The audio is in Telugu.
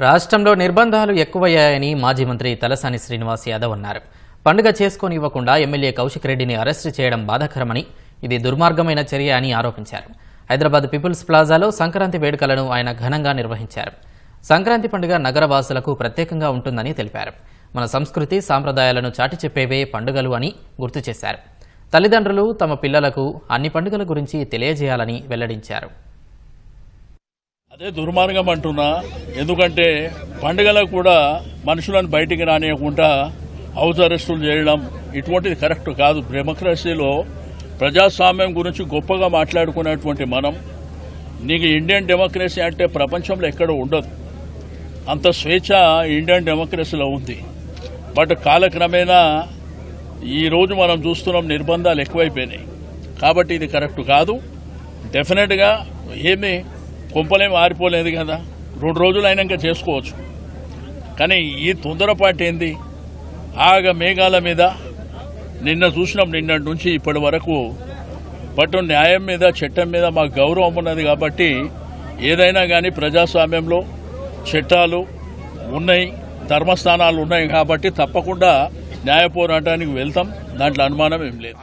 రాష్ట్రంలో నిర్బంధాలు ఎక్కువయ్యాయని మాజీ మంత్రి తలసాని శ్రీనివాస్ యాదవ్ అన్నారు. పండుగ చేసుకొని ఇవ్వకుండా ఎమ్మెల్యే కౌశిక్ రెడ్డిని అరెస్టు చేయడం బాధాకరమని ఇది దుర్మార్గమైన చర్య అని ఆరోపించారు. హైదరాబాద్ పీపుల్స్ ప్లాజాలో సంక్రాంతి వేడుకలను ఆయన ఘనంగా నిర్వహించారు. సంక్రాంతి పండుగ నగరవాసులకు ప్రత్యేకంగా ఉంటుందని తెలిపారు. మన సంస్కృతి సాంప్రదాయాలను చాటి చెప్పేవే పండుగలు అని గుర్తు చేశారు. తల్లిదండ్రులు తమ పిల్లలకు అన్ని పండుగల గురించి తెలియజేయాలని వెల్లడించారు. అదే దుర్మార్గం అంటున్నా. ఎందుకంటే పండుగలకు కూడా మనుషులను బయటికి రానియకుండా హౌస్ అరెస్టులు చేయడం ఇటువంటిది కరెక్ట్ కాదు. డెమోక్రసీలో ప్రజాస్వామ్యం గురించి గొప్పగా మాట్లాడుకునేటువంటి మనం నీకు ఇండియన్ డెమోక్రసీ అంటే ప్రపంచంలో ఎక్కడ ఉండదు. అంత స్వేచ్ఛ ఇండియన్ డెమోక్రసీలో ఉంది. బట్ కాలక్రమేణా ఈరోజు మనం చూస్తున్నాం నిర్బంధాలు ఎక్కువైపోయినాయి. కాబట్టి ఇది కరెక్ట్ కాదు. డెఫినెట్గా ఏమి కొంపలేం ఆరిపోలేదు కదా. రెండు రోజులు అయినాక చేసుకోవచ్చు. కానీ ఈ తొందరపాటు ఏంది? ఆగ మేఘాల మీద. నిన్న చూసినాం నిన్నటి నుంచి ఇప్పటి వరకు పట్టు న్యాయం మీద చట్టం మీద మాకు గౌరవం ఉన్నది కాబట్టి ఏదైనా కానీ ప్రజాస్వామ్యంలో చట్టాలు ఉన్నాయి ధర్మస్థానాలు ఉన్నాయి కాబట్టి తప్పకుండా న్యాయ పోరాటానికి వెళ్తాం. దాంట్లో అనుమానం ఏం లేదు.